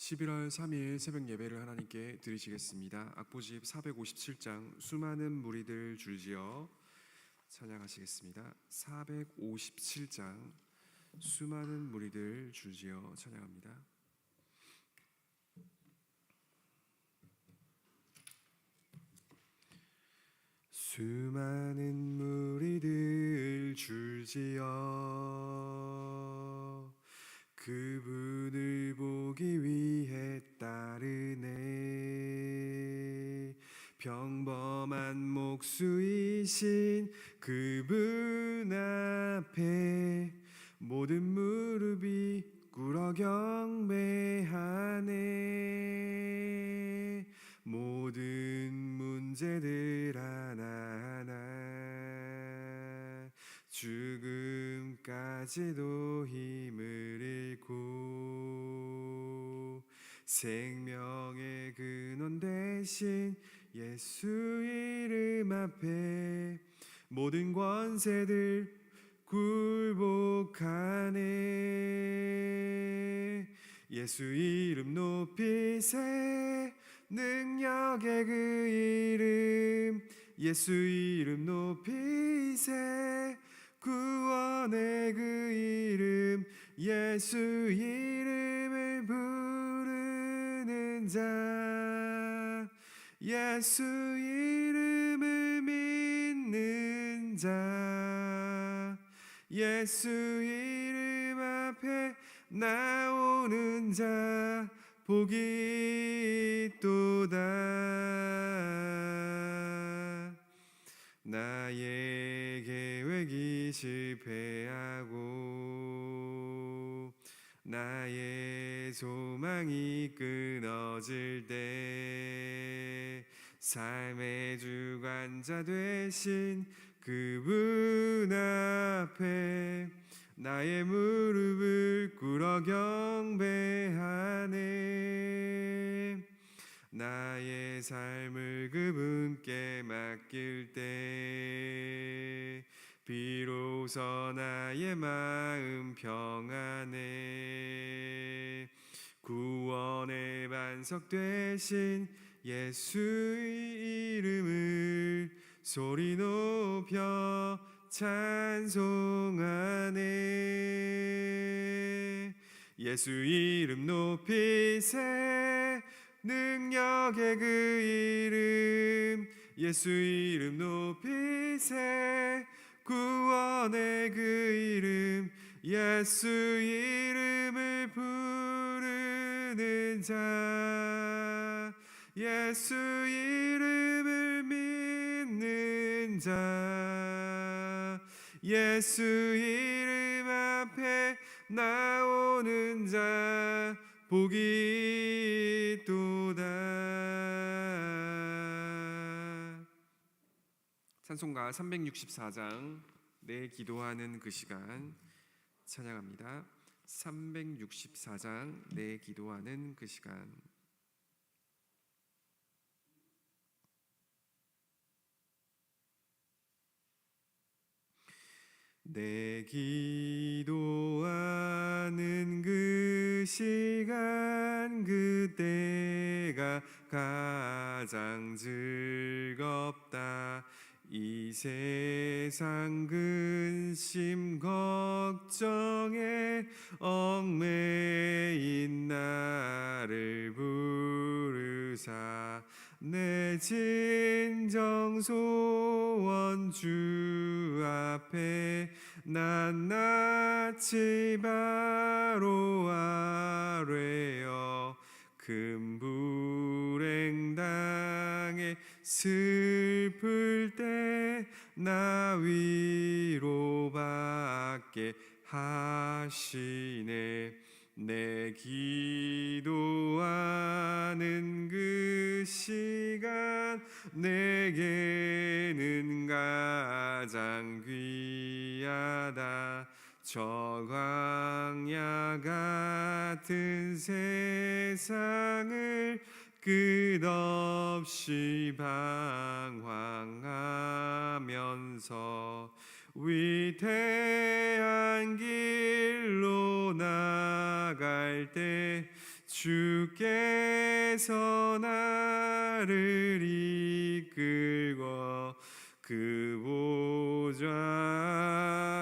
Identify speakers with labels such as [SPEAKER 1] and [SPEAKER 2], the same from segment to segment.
[SPEAKER 1] 11월 3일 새벽 예배를 하나님께 드리시겠습니다. 악보집 457장 수많은 무리들 줄지어 찬양하시겠습니다. 457장 수많은 무리들 줄지어 찬양합니다. 수많은 무리들 줄지어 그분을 보기 위해 따르네. 평범한 목수이신 그분 앞에 모든 무릎이 꿇어 경배하네. 모든 문제들 하나하나 죽 음까지도 힘을 잃고 생명의 근원 대신 예수 이름 앞에 모든 권세들 굴복하네. 예수 이름 높이세 능력의 그 이름 예수 이름 높이세 구원의 그 이름 예수 이름을 부르는 자. 예수 이름을 믿는 자. 예수 이름 앞에 나오는 자. 복이 나의 계획 이 실패하고 나의 소망이 끊어질 때 삶의 주관자 되신 그분 앞에 나의 무릎을 꿇어 경배하네. 나의 삶을 그분께 맡길 때 비로소 나의 마음 평안해. 구원의 반석 되신 예수의 이름을 소리 높여 찬송하네. 예수 이름 높이세 능력의 그 이름. 예수 이름 높이세 구원의 그 이름 예수 이름을 부르는 자. 예수 이름을 믿는 자. 예수 이름 앞에 나오는 자. 복이 있 찬송가 364장 내 기도하는 그 시간 찬양합니다. 364장 내 기도하는 그 시간. 내 기도하는 그 시간 그때가 가장 즐겁다 이 세상 근심 걱정에 얽매인 나를 부르사 내 진정 소원 주 앞에 낱낱이 바로 아뢰어 큰 불행 당해 슬플 때 나 위로받게 하시네. 내 기도하는 그 시간 내게는 가장 귀하다. 저 광야 같은 세상을 끝없이 방황하면서 위태한 길로 나갈 때주 주께서 나를 이끌고 그 보좌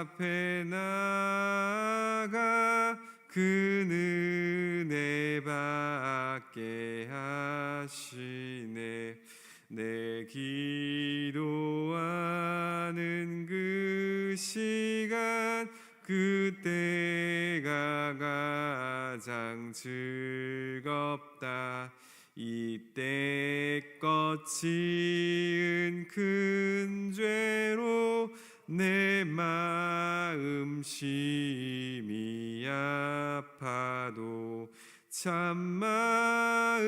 [SPEAKER 1] 앞에 나가 그 은혜 받게 하시네. 내 기도하는 그 시간 그때가 가장 즐겁다. 이때껏 지은 큰 죄로 내 마음 심히 아파도 참 마음으로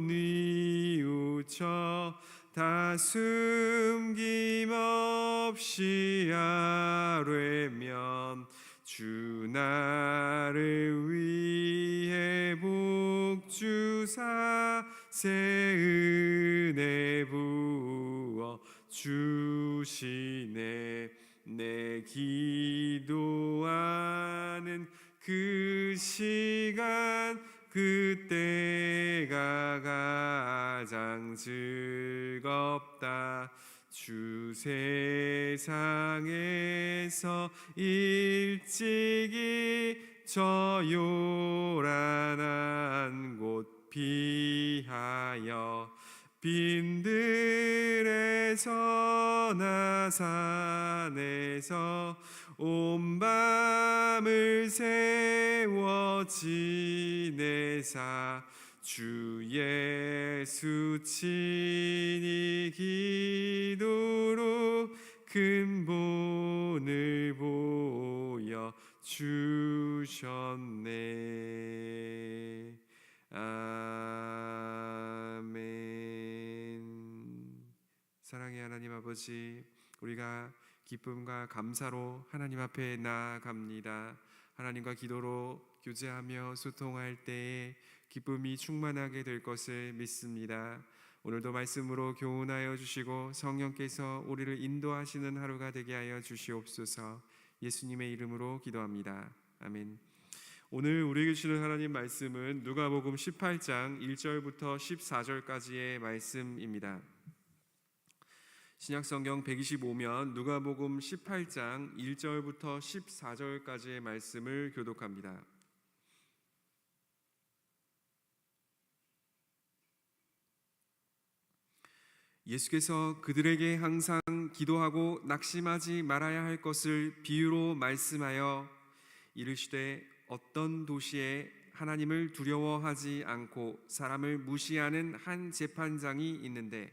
[SPEAKER 1] 뉘우쳐 다 숨김없이 아뢰면 주 나를 위해 복 주사 새 은혜 부어 주시네. 내 기도하는 그 시간 그때가 가장 즐겁다. 주 세상에서 일찍이 저 요란한 곳 피하여 빈들에서 나산에서 온 밤을 세워 지내사 주 예수 친히 기도로 근본을 보여 주셨네. 아 사랑의 하나님 아버지 우리가 기쁨과 감사로 하나님 앞에 나아갑니다 하나님과 기도로 교제하며 소통할 때에 기쁨이 충만하게 될 것을 믿습니다. 오늘도 말씀으로 교훈하여 주시고 성령께서 우리를 인도하시는 하루가 되게 하여 주시옵소서. 예수님의 이름으로 기도합니다. 아멘. 오늘 우리에게 주시는 하나님 말씀은 누가복음 18장 1절부터 14절까지의 말씀입니다. 신약성경 125면 누가복음 18장 1절부터 14절까지의 말씀을 교독합니다. 예수께서 그들에게 항상 기도하고 낙심하지 말아야 할 것을 비유로 말씀하여 이르시되 어떤 도시에 하나님을 두려워하지 않고 사람을 무시하는 한 재판장이 있는데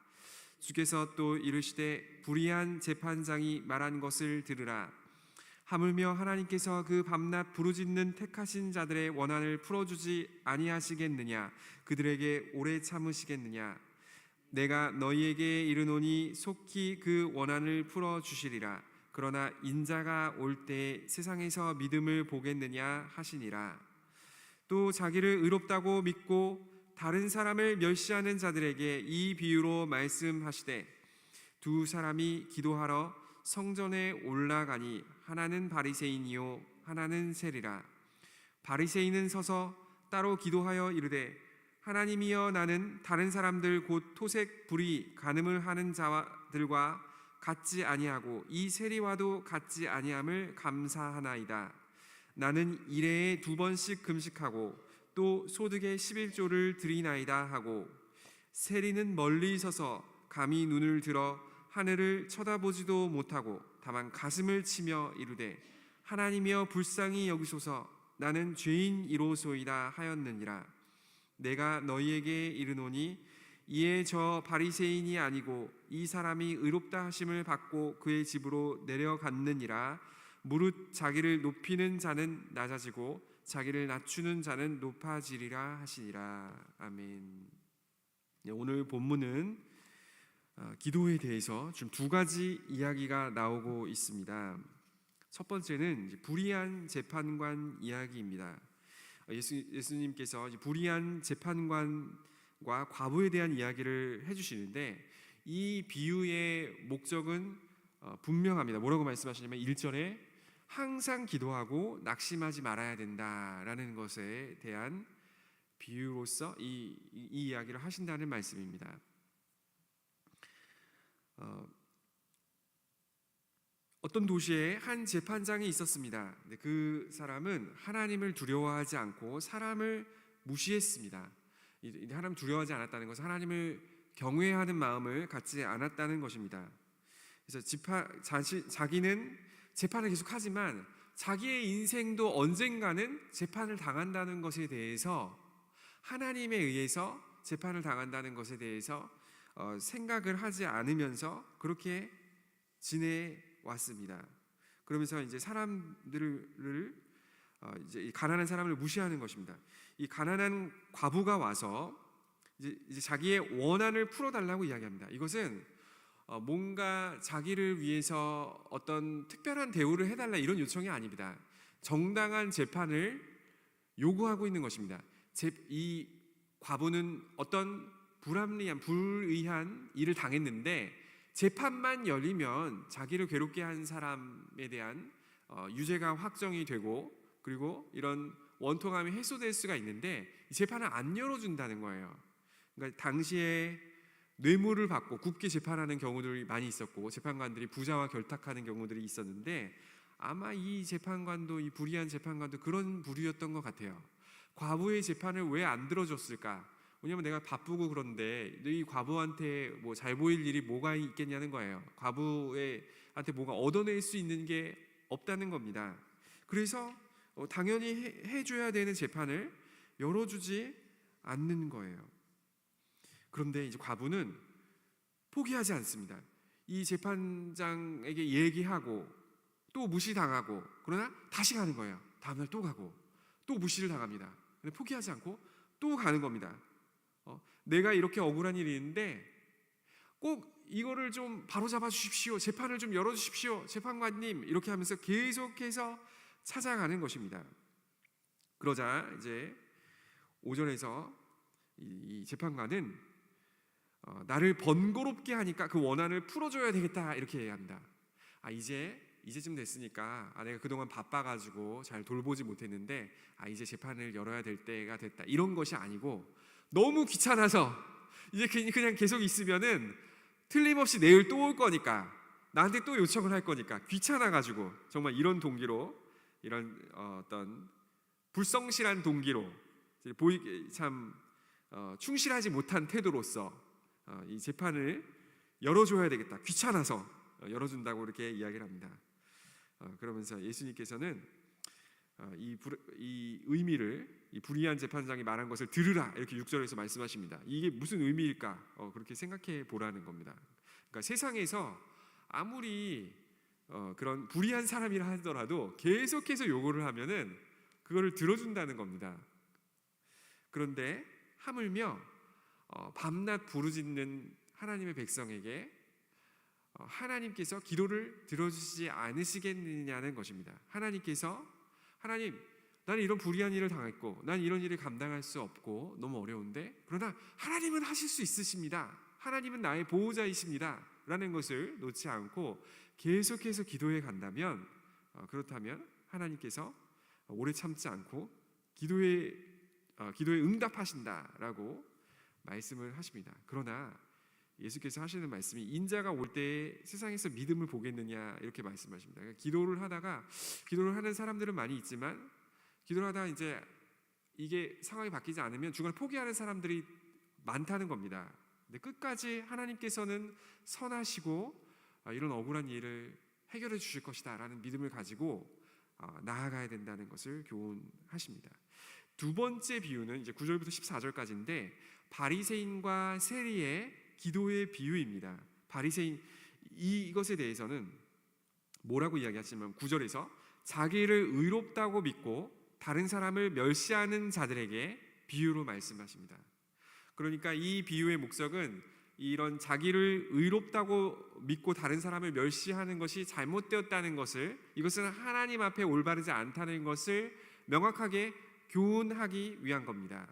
[SPEAKER 1] 주께서 또 이르시되 불의한 재판장이 말한 것을 들으라. 하물며 하나님께서 그 밤낮 부르짖는 택하신 자들의 원한을 풀어주지 아니하시겠느냐? 그들에게 오래 참으시겠느냐? 내가 너희에게 이르노니 속히 그 원한을 풀어 주시리라. 그러나 인자가 올 때 세상에서 믿음을 보겠느냐 하시니라. 또 자기를 의롭다고 믿고 다른 사람을 멸시하는 자들에게 이 비유로 말씀하시되 두 사람이 기도하러 성전에 올라가니 하나는 바리새인이요 하나는 세리라. 바리새인은 서서 따로 기도하여 이르되 하나님이여 나는 다른 사람들 곧 토색 불의 간음을 하는 자들과 같지 아니하고 이 세리와도 같지 아니함을 감사하나이다. 나는 일해에 두 번씩 금식하고 또 소득의 11조를 드리나이다 하고 세리는 멀리 서서 감히 눈을 들어 하늘을 쳐다보지도 못하고 다만 가슴을 치며 이르되 하나님이여 불쌍히 여기소서. 나는 죄인이로소이다 하였느니라. 내가 너희에게 이르노니 이에 저 바리새인이 아니고 이 사람이 의롭다 하심을 받고 그의 집으로 내려갔느니라 무릇 자기를 높이는 자는 낮아지고 자기를 낮추는 자는 높아지리라 하시니라 아멘. 네, 오늘 본문은 어, 기도에 대해서 지금 두 가지 이야기가 나오고 있습니다. 첫 번째는 불의한 재판관 이야기입니다. 어, 예수, 이제 불의한 재판관과 과부에 대한 이야기를 해주시는데 이 비유의 목적은 어, 분명합니다. 뭐라고 말씀하시냐면 1절에 항상 기도하고 낙심하지 말아야 된다라는 것에 대한 비유로서 이, 이, 이 이야기를 하신다는 말씀입니다. 어, 어떤 도시에 한 재판장이 있었습니다. 그 사람은 하나님을 두려워하지 않고 사람을 무시했습니다. 하나님 두려워하지 않았다는 것은 하나님을 경외하는 마음을 갖지 않았다는 것입니다. 그래서 지파, 자시, 자기는 재판을 계속하지만 자기의 인생도 언젠가는 재판을 당한다는 것에 대해서 하나님에 의해서 재판을 당한다는 것에 대해서 어, 생각을 하지 않으면서 그렇게 지내왔습니다. 그러면서 이제 사람들을 어, 이제 이 가난한 사람을 무시하는 것입니다. 이 가난한 과부가 와서 이제, 이제 자기의 원한을 풀어달라고 이야기합니다. 이것은 어, 뭔가 자기를 위해서 어떤 특별한 대우를 해달라 이런 요청이 아닙니다. 정당한 재판을 요구하고 있는 것입니다. 제, 이 과부는 어떤 불합리한 불의한 일을 당했는데 재판만 열리면 자기를 괴롭게 한 사람에 대한 어, 유죄가 확정이 되고 그리고 이런 원통함이 해소될 수가 있는데 이 재판을 안 열어준다는 거예요. 그러니까 당시에 뇌물을 받고 굽게 재판하는 경우들이 많이 있었고 재판관들이 부자와 결탁하는 경우들이 있었는데 아마 이 재판관도 이 불의한 재판관도 그런 부류였던 것 같아요. 과부의 재판을 왜 안 들어줬을까? 왜냐면 내가 바쁘고 그런데 이 과부한테 뭐 잘 보일 일이 뭐가 있겠냐는 거예요. 과부한테 뭐가 얻어낼 수 있는 게 없다는 겁니다. 그래서 어, 당연히 해, 해줘야 되는 재판을 열어주지 않는 거예요. 그런데 이제 과부는 포기하지 않습니다. 이 재판장에게 얘기하고 또 무시당하고 그러나 다시 가는 거예요. 다음날 또 가고 또 무시를 당합니다. 근데 포기하지 않고 또 가는 겁니다. 어, 내가 이렇게 억울한 일이 있는데 꼭 이거를 좀 바로잡아 주십시오. 재판을 좀 열어 주십시오. 재판관님 이렇게 하면서 계속해서 찾아가는 것입니다. 그러자 이제 오전에서 이, 이 재판관은 어, 나를 번거롭게 하니까 그 원한을 풀어줘야 되겠다 이렇게 얘기합니다. 아 이제 이제쯤 됐으니까 아 내가 그동안 바빠가지고 잘 돌보지 못했는데 아 이제 재판을 열어야 될 때가 됐다 이런 것이 아니고 너무 귀찮아서 이제 그냥- 그냥 계속 있으면은 틀림없이 내일 또 올 거니까 나한테 또 요청을 할 거니까 귀찮아가지고 정말 이런 동기로 이런 어, 어떤 불성실한 동기로 보이 참 어, 충실하지 못한 태도로서 어, 이 재판을 열어줘야 되겠다 귀찮아서 어, 열어준다고 이렇게 이야기를 합니다. 어, 그러면서 예수님께서는 어, 이, 불, 이 의미를 이 불의한 재판장이 말한 것을 들으라 이렇게 6절에서 말씀하십니다. 이게 무슨 의미일까? 어, 그렇게 생각해 보라는 겁니다. 그러니까 세상에서 아무리 어, 그런 불의한 사람이라 하더라도 계속해서 요구를 하면은 그거를 들어준다는 겁니다. 그런데 하물며 어, 밤낮 부르짖는 하나님의 백성에게 어, 하나님께서 기도를 들어주시지 않으시겠느냐는 것입니다. 하나님께서 하나님 나는 이런 불의한 일을 당했고 난 이런 일을 감당할 수 없고 너무 어려운데 그러나 하나님은 하실 수 있으십니다. 하나님은 나의 보호자이십니다. 라는 것을 놓지 않고 계속해서 기도해 간다면 어, 그렇다면 하나님께서 오래 참지 않고 기도에 어, 기도에 응답하신다라고 말씀을 하십니다. 그러나 예수께서 하시는 말씀이 인자가 올때 세상에서 믿음을 보겠느냐 이렇게 말씀하십니다. 그러니까 기도를 하다가 기도를 하는 사람들은 많이 있지만 기도를 하다가 이제 이게 상황이 바뀌지 않으면 중간에 포기하는 사람들이 많다는 겁니다. 근데 끝까지 하나님께서는 선하시고 아, 이런 억울한 일을 해결해 주실 것이다라는 믿음을 가지고 어, 나아가야 된다는 것을 교훈하십니다. 두 번째 비유는 이제 9절부터 14절까지인데 바리새인과 세리의 기도의 비유입니다. 바리새인 이- 이것에 대해서는 뭐라고 이야기하시냐면 9절에서 자기를 의롭다고 믿고 다른 사람을 멸시하는 자들에게 비유로 말씀하십니다. 그러니까 이 비유의 목적은 이런 자기를 의롭다고 믿고 다른 사람을 멸시하는 것이 잘못되었다는 것을 이것은 하나님 앞에 올바르지 않다는 것을 명확하게 교훈하기 위한 겁니다.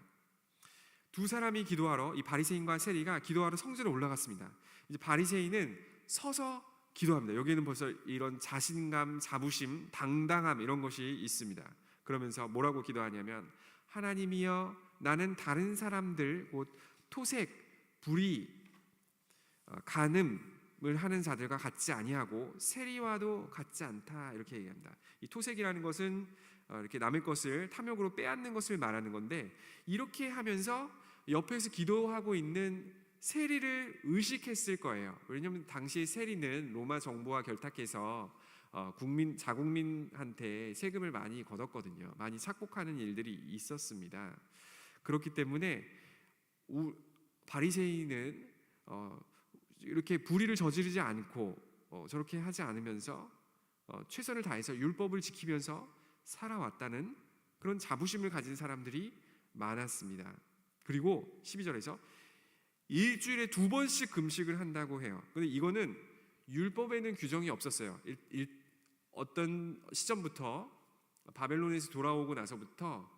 [SPEAKER 1] 두 사람이 기도하러 이 바리새인과 세리가 기도하러 성전에 올라갔습니다. 이제 바리새인은 서서 기도합니다. 여기에는 벌써 이런 자신감, 자부심, 당당함 이런 것이 있습니다. 그러면서 뭐라고 기도하냐면 하나님이여 나는 다른 사람들 곧 토색, 불의, 어, 간음을 하는 자들과 같지 아니하고 세리와도 같지 않다 이렇게 얘기합니다. 이 토색이라는 것은 어, 이렇게 남의 것을 탐욕으로 빼앗는 것을 말하는 건데 이렇게 하면서 옆에서 기도하고 있는 세리를 의식했을 거예요. 왜냐하면 당시 세리는 로마 정부와 결탁해서 어, 국민 자국민한테 세금을 많이 걷었거든요. 많이 착복하는 일들이 있었습니다. 그렇기 때문에 우, 바리새인은 어, 이렇게 불의를 저지르지 않고 어, 저렇게 하지 않으면서 어, 최선을 다해서 율법을 지키면서 살아왔다는 그런 자부심을 가진 사람들이 많았습니다. 그리고 12절에서 일주일에 두 번씩 금식을 한다고 해요. 근데 이거는 율법에는 규정이 없었어요. 일, 일, 어떤 시점부터 바벨론에서 돌아오고 나서부터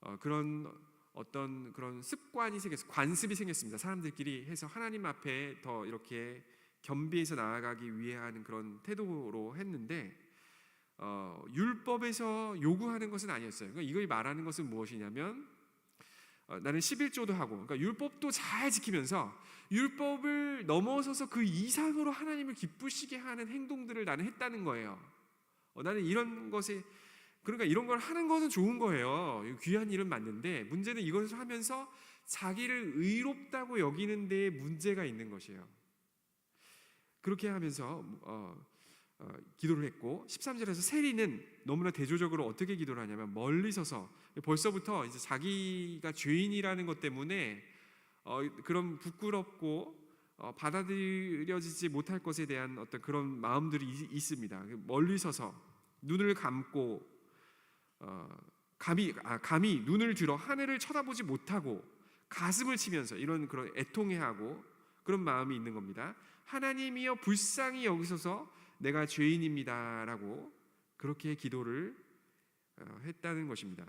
[SPEAKER 1] 어, 그런 어떤 그런 습관이 생겼어 관습이 생겼습니다. 사람들끼리 해서 하나님 앞에 더 이렇게 겸비해서 나아가기 위해 하는 그런 태도로 했는데 어, 율법에서 요구하는 것은 아니었어요. 그러니까 이걸 말하는 것은 무엇이냐면 어, 나는 11조도 하고 그러니까 율법도 잘 지키면서 율법을 넘어서서 그 이상으로 하나님을 기쁘시게 하는 행동들을 나는 했다는 거예요. 어, 나는 이런 것에 그러니까 이런 걸 하는 것은 좋은 거예요. 귀한 일은 맞는데 문제는 이것을 하면서 자기를 의롭다고 여기는 데에 문제가 있는 것이에요. 그렇게 하면서 어, 어, 기도를 했고 13절에서 세리는 너무나 대조적으로 어떻게 기도를 하냐면 멀리 서서 벌써부터 이제 자기가 죄인이라는 것 때문에 어, 그런 부끄럽고 어, 받아들여지지 못할 것에 대한 어떤 그런 마음들이 있, 있습니다. 멀리 서서 눈을 감고 어, 감히 아, 감히 눈을 들어 하늘을 쳐다보지 못하고 가슴을 치면서 이런 그런 애통해하고 그런 마음이 있는 겁니다. 하나님이여 불쌍히 여기소서 내가 죄인입니다라고 그렇게 기도를 어, 했다는 것입니다.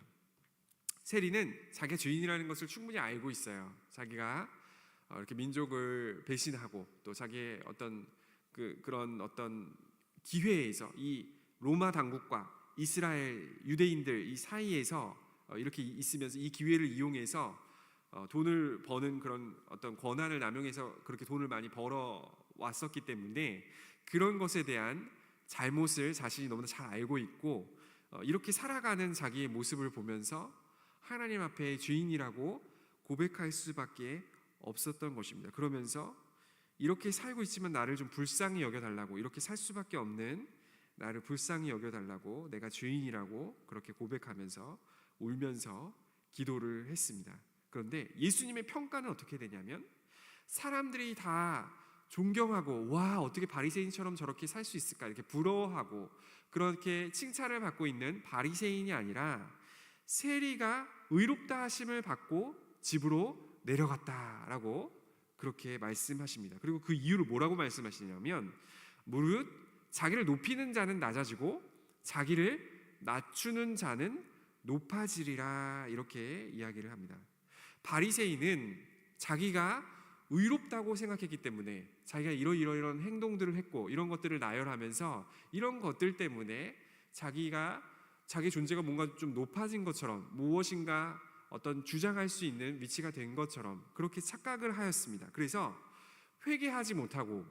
[SPEAKER 1] 세리는 자기가 죄인이라는 것을 충분히 알고 있어요. 자기가 어, 이렇게 민족을 배신하고 또 자기의 어떤 그 그런 어떤 기회에서 이 로마 당국과 이스라엘 유대인들 이 사이에서 어, 이렇게 있으면서 이 기회를 이용해서 돈을 버는 그런 어떤 권한을 남용해서 그렇게 돈을 많이 벌어 왔었기 때문에 그런 것에 대한 잘못을 자신이 너무나 잘 알고 있고 이렇게 살아가는 자기의 모습을 보면서 하나님 앞에 죄인이라고 고백할 수밖에 없었던 것입니다. 그러면서 이렇게 살고 있지만 나를 좀 불쌍히 여겨달라고 이렇게 살 수밖에 없는 나를 불쌍히 여겨달라고 내가 죄인이라고 그렇게 고백하면서 울면서 기도를 했습니다. 그런데 예수님의 평가는 어떻게 되냐면 사람들이 다 존경하고 와 어떻게 바리새인처럼 저렇게 살 수 있을까 이렇게 부러워하고 그렇게 칭찬을 받고 있는 바리새인이 아니라 세리가 의롭다 하심을 받고 집으로 내려갔다라고 그렇게 말씀하십니다. 그리고 그 이유를 뭐라고 말씀하시냐면 무릇 자기를 높이는 자는 낮아지고 자기를 낮추는 자는 높아지리라 이렇게 이야기를 합니다. 바리새인은 자기가 의롭다고 생각했기 때문에 자기가 이러이러이런 행동들을 했고 이런 것들을 나열하면서 이런 것들 때문에 자기가 자기 존재가 뭔가 좀 높아진 것처럼 무엇인가 어떤 주장할 수 있는 위치가 된 것처럼 그렇게 착각을 하였습니다. 그래서 회개하지 못하고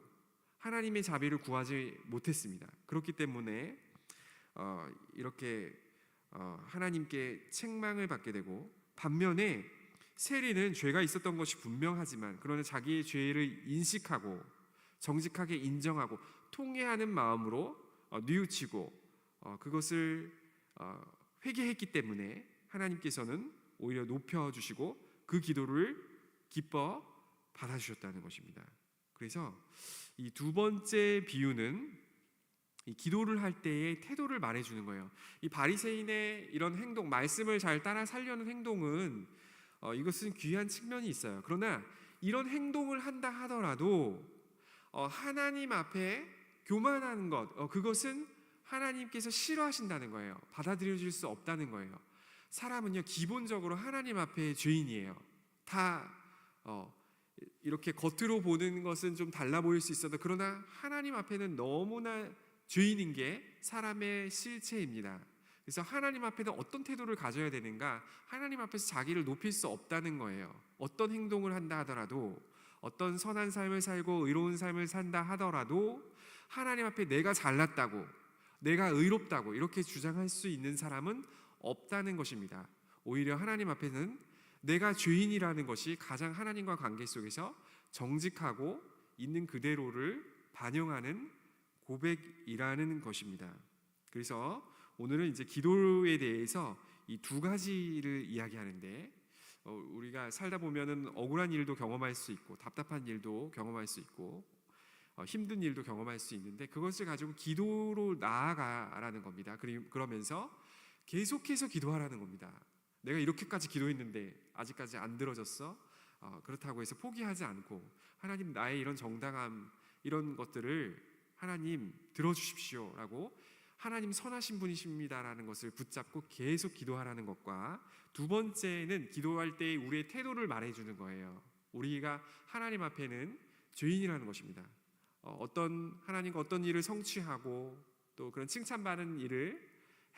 [SPEAKER 1] 하나님의 자비를 구하지 못했습니다. 그렇기 때문에 어, 이렇게 어, 하나님께 책망을 받게 되고 반면에 세리는 죄가 있었던 것이 분명하지만 그러나 자기의 죄를 인식하고 정직하게 인정하고 통회하는 마음으로 어, 뉘우치고 어, 그것을 어, 회개했기 때문에 하나님께서는 오히려 높여 주시고 그 기도를 기뻐 받아 주셨다는 것입니다. 그래서 이 두 번째 비유는 이 기도를 할 때의 태도를 말해 주는 거예요. 이 바리새인의 이런 행동, 말씀을 잘 따라 살려는 행동은 어, 이것은 귀한 측면이 있어요. 그러나 이런 행동을 한다 하더라도 어, 하나님 앞에 교만하는 것, 어, 그것은 하나님께서 싫어하신다는 거예요. 받아들여질 수 없다는 거예요. 사람은요 기본적으로 하나님 앞에 죄인이에요. 다 어, 이렇게 겉으로 보는 것은 좀 달라 보일 수 있어도 그러나 하나님 앞에는 너무나 죄인인 게 사람의 실체입니다. 그래서 하나님 앞에는 어떤 태도를 가져야 되는가? 하나님 앞에서 자기를 높일 수 없다는 거예요. 어떤 행동을 한다 하더라도 어떤 선한 삶을 살고 의로운 삶을 산다 하더라도 하나님 앞에 내가 잘났다고 내가 의롭다고 이렇게 주장할 수 있는 사람은 없다는 것입니다. 오히려 하나님 앞에는 내가 죄인이라는 것이 가장 하나님과 관계 속에서 정직하고 있는 그대로를 반영하는 고백이라는 것입니다. 그래서 오늘은 이제 기도에 대해서 이 두 가지를 이야기하는데 어, 우리가 살다 보면은 억울한 일도 경험할 수 있고 답답한 일도 경험할 수 있고 어, 힘든 일도 경험할 수 있는데 그것을 가지고 기도로 나아가라는 겁니다. 그러면서 계속해서 기도하라는 겁니다. 내가 이렇게까지 기도했는데 아직까지 안 들어졌어. 어, 그렇다고 해서 포기하지 않고 하나님 나의 이런 정당함 이런 것들을 하나님 들어주십시오라고 하나님 선하신 분이십니다라는 것을 붙잡고 계속 기도하라는 것과 두 번째는 기도할 때 우리의 태도를 말해주는 거예요. 우리가 하나님 앞에는 죄인이라는 것입니다. 어, 어떤 하나님과 어떤 일을 성취하고 또 그런 칭찬받은 일을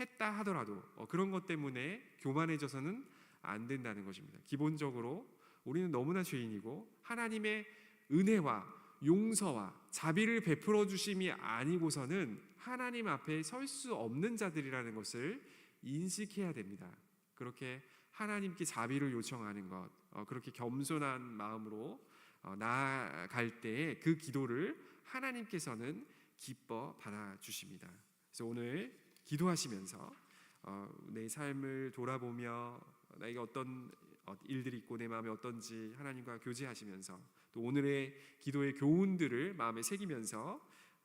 [SPEAKER 1] 했다 하더라도 어, 그런 것 때문에 교만해져서는 안 된다는 것입니다. 기본적으로 우리는 너무나 죄인이고 하나님의 은혜와 용서와 자비를 베풀어 주심이 아니고서는 하나님 앞에 설 수 없는 자들이라는 것을 인식해야 됩니다. 그렇게 하나님께 자비를 요청하는 것, 어, 그렇게 겸손한 마음으로 어, 나아갈 때에 그 기도를 하나님께서는 기뻐 받아 주십니다. 그래서 오늘 기도하시면서 어, 내 삶을 돌아보며 나에게 어떤 어, 일들이 있고 내 마음이 어떤지 하나님과 교제하시면서 또 오늘의 기도의 교훈들을 마음에 새기면서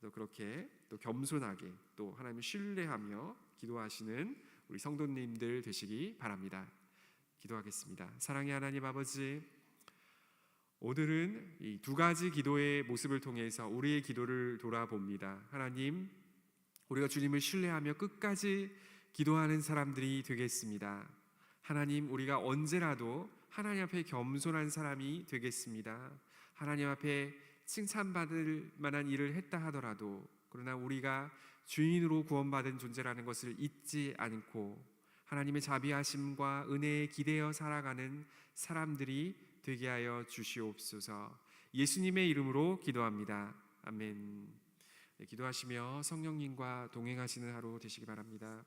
[SPEAKER 1] 또 그렇게 또 겸손하게 또 하나님을 신뢰하며 기도하시는 우리 성도님들 되시기 바랍니다. 기도하겠습니다. 사랑의 하나님 아버지 오늘은 이 두 가지 기도의 모습을 통해서 우리의 기도를 돌아봅니다. 하나님 우리가 주님을 신뢰하며 끝까지 기도하는 사람들이 되겠습니다. 하나님 우리가 언제라도 하나님 앞에 겸손한 사람이 되겠습니다. 하나님 앞에 칭찬받을 만한 일을 했다 하더라도 그러나 우리가 주인으로 구원받은 존재라는 것을 잊지 않고 하나님의 자비하심과 은혜에 기대어 살아가는 사람들이 되게 하여 주시옵소서. 예수님의 이름으로 기도합니다. 아멘. 네, 기도하시며 성령님과 동행하시는 하루 되시기 바랍니다.